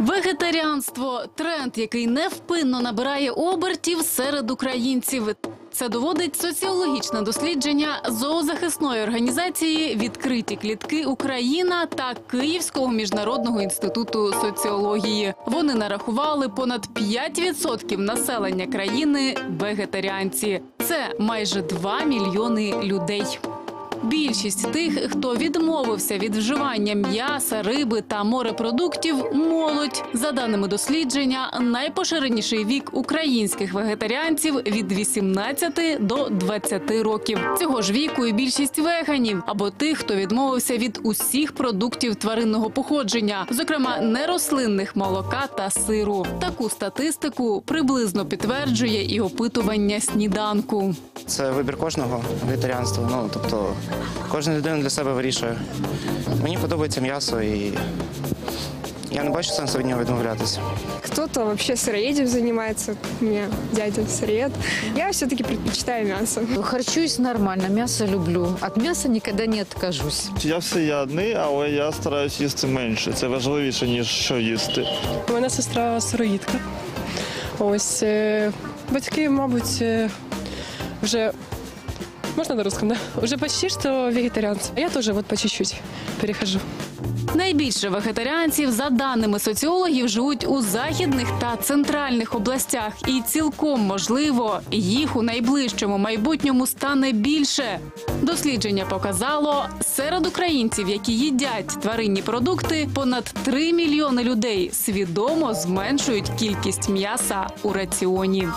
Вегетаріанство тренд, який невпинно набирає обертів серед українців. Це доводить соціологічне дослідження зоозахисної організації Відкриті клітки Україна та Київського міжнародного інституту соціології. Вони нарахували понад 5% населення країни вегетаріанці. Це майже 2 мільйони людей. Більшість тих, хто відмовився від вживання м'яса, риби та морепродуктів, молодь. За даними дослідження, найпоширеніший вік українських вегетаріанців від 18 до 20 років. Цього ж віку і більшість веганів або тих, хто відмовився від усіх продуктів тваринного походження, зокрема нерослинних молока та сиру. Таку статистику приблизно підтверджує і опитування сніданку. Це вибір кожного вегетаріанства. Ну тобто кожна людина для себе вирішує. Мені подобається м'ясо і я не бачу сенсу від нього відмовлятися. Кто-то вообще сыроедем занимается. У меня дядя сыроед. Я все-таки предпочитаю мясо. Харчуюсь нормально, мясо люблю. От мяса никогда не откажусь. Я всеядний, але я стараюсь їсти менше. Це важливіше, ніж що їсти. У мене сестра сироїдка. Ось е, батьки, мабуть, е, вже можна на русском, да? Уже почти что вегетарианцы. А я тоже вот по чуть-чуть перехожу. Найбільше вегетаріанців, за даними соціологів, живуть у західних та центральних областях, і цілком можливо, їх у найближчому майбутньому стане більше. Дослідження показало, серед українців, які їдять тваринні продукти, понад 3 мільйони людей свідомо зменшують кількість м'яса у раціоні.